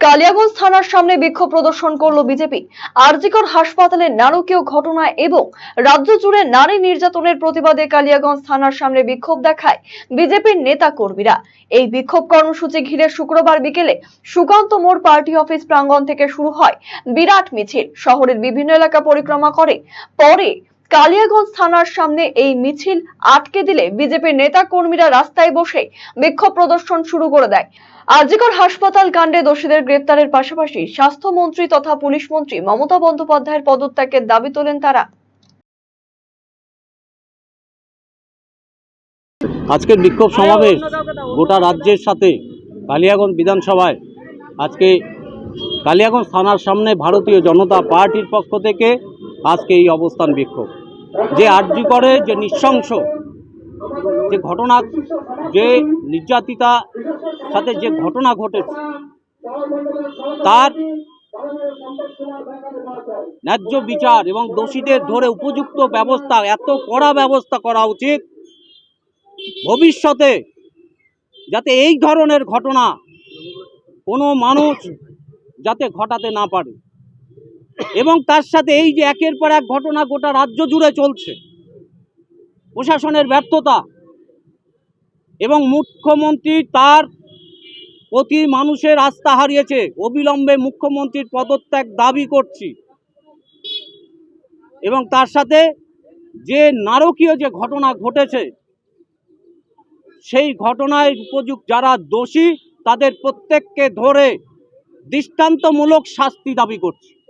কালিয়াগঞ্জ থানার সামনে বিক্ষোভ প্রদর্শন করল বিজেপি। আরজিকর হাসপাতালের নারকীয় ঘটনা এবং রাজ্য জুড়ে নারী নির্যাতনের প্রতিবাদে কালিয়াগঞ্জ থানার সামনে বিক্ষোভ দেখায় বিজেপির নেতা কর্মীরা এই বিক্ষোভ কর্মসূচি ঘিরে শুক্রবার বিকেলে সুকান্ত মোড় পার্টি অফিস প্রাঙ্গণ থেকে শুরু হয় বিরাট মিছিল। শহরের বিভিন্ন এলাকা পরিক্রমা করে। পরে কালিয়াগঞ্জ থানার সামনে এই মিছিল আটকে দিলে বিজেপির নেতা কর্মীরা রাস্তায় বসে বিক্ষোভ প্রদর্শন শুরু করে দেয়। আরজিকর হাসপাতাল কাণ্ডে দোষীদের গ্রেপ্তারের পাশাপাশি স্বাস্থ্যমন্ত্রী তথা পুলিশ মন্ত্রী মমতা বন্দ্যোপাধ্যায়ের পদত্যাগের দাবি তোলেন তারা। আজকের বিক্ষোভ সমাবেশ গোটা রাজ্যের সাথে কালিয়াগঞ্জ বিধানসভায়। আজকে কালিয়াগঞ্জ থানার সামনে ভারতীয় জনতা পার্টির পক্ষ থেকে আজকে এই অবস্থান বিক্ষোভ। যে আর্জি করে, যে নৃশংস, যে ঘটনা, যে নির্যাতিতা, সাথে যে ঘটনা ঘটেছে, তার ন্যায্য বিচার এবং দোষীদের ধরে উপযুক্ত ব্যবস্থা, এত কড়া ব্যবস্থা করা উচিত। ভবিষ্যতে যাতে এই ধরনের ঘটনা কোনো মানুষ যাতে ঘটাতে না পারে। এবং তার সাথে এই যে একের পর এক ঘটনা গোটা রাজ্য জুড়ে চলছে। প্রশাসনের ব্যর্থতা এবং মুখ্যমন্ত্রী তার প্রতি মানুষের আস্থা হারিয়েছে। অবিলম্বে মুখ্যমন্ত্রীর পদত্যাগ দাবি করছি। এবং তার সাথে যে নারকীয় যে ঘটনা ঘটেছে, সেই ঘটনায় উপযুক্ত যারা দোষী, তাদের প্রত্যেককে ধরে দৃষ্টান্তমূলক শাস্তি দাবি করছি।